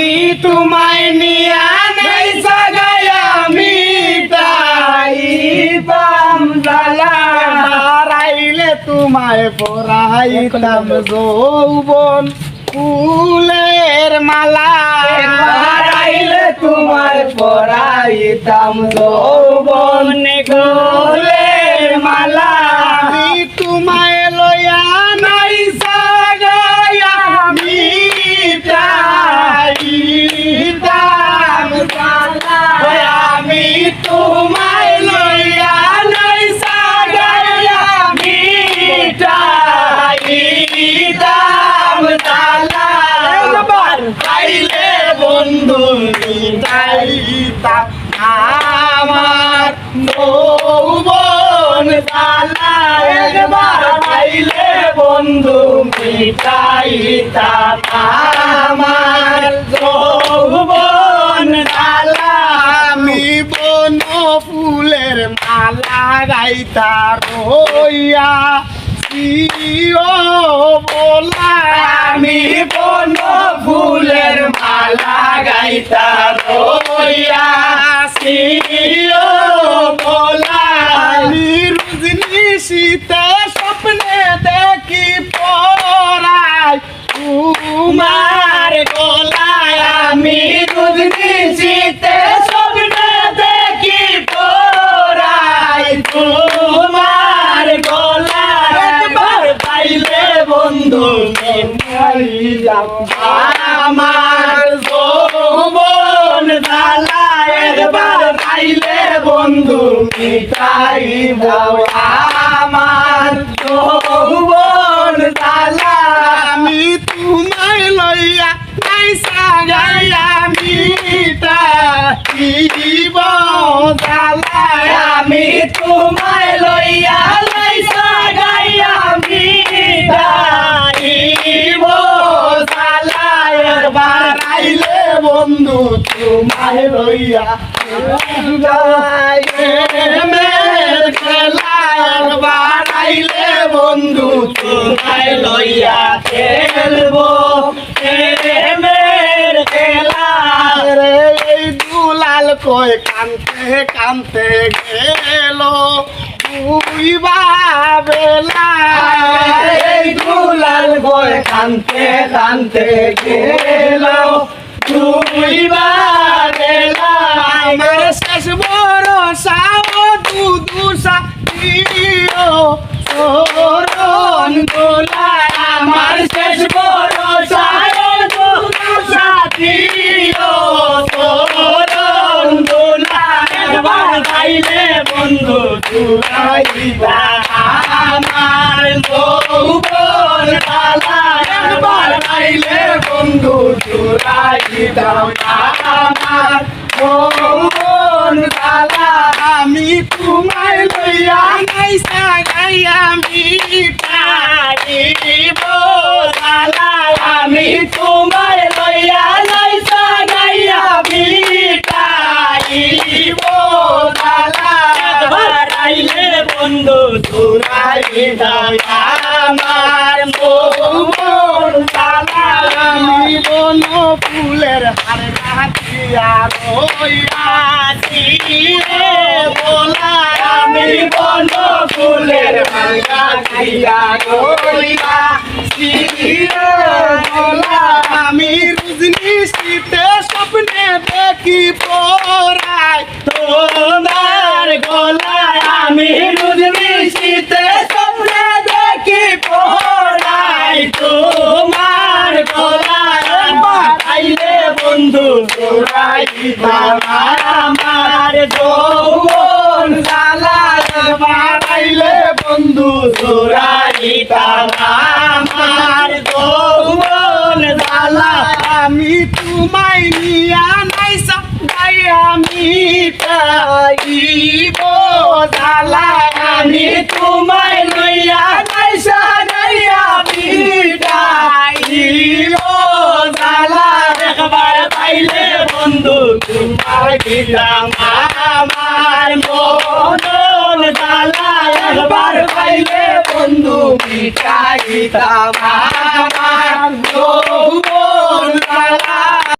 আমি তোমায় নিয়া নাই জাগায়, আমি তাইতাম জালা। হারাইলে তোমায় পরাইতাম যৌবন ফুলের মালা। হারাইলে তোমায় পরাইতাম যৌবন ফুলের আমার যৌবন জালা একবার পাইলে বন্ধু মিটাইতাম আমার যৌবন জালা আমি বন ফুলের মালা গাইতা রইয়া বলা। আমি বন ফুলের মালা গাইতা রইয়া আমার যৌবন জ্বালা একবার পাইলে বন্ধু মিটাই দাও আমার জ্বালা আমি তোমায় লইয়া নাই সাগাইয়া মিটা আইলে বন্ধু, তোমায় লইয়া প্রেমের খেলা একবার আইলে বন্ধু, তোমায় লইয়া খেলব। প্রেমের খেলা রে, এই দুলাল কই কানতে কানতে গেল। তুই বেলা। এই দুলাল কই কানতে কানতে গেল তুই বেলা আমার শেষ ভরসা ও দুদুসা দিও। সরণ দোলা আমার শেষ ভরসা ও দুদুসা দিও। সরণ দোলা একবার গাইলে বন্ধু তুরাইবা আমার গাইলে বন্ধু তুরাইবা আমার কালা আমি তোমায় লইয়া নাই সাগাইয়া আমি তাইব কালা আমি তোমায় লইয়া নাই সাগাইয়া আমি তাইব কালা একবার আইলে বন্ধু দাও ফুলের হার গাছিয়া রইয়াছি রে। বলা আমি বন ফুলের হার গাছিয়া রইয়াছি রে। শীতে স্বপ্নে দেখি পড়াই আমার যৌবন জালা আইলে বন্ধু তোরাই আমার যৌবন জালা আমি তোমায় নিয়া নাই সবাই আমি তাইব জালা আমি তোমায় লইয়া নাই সাজাই দিলাম আমার মন জালা একবার পাইলে বন্ধু মিটাইতাম। আমার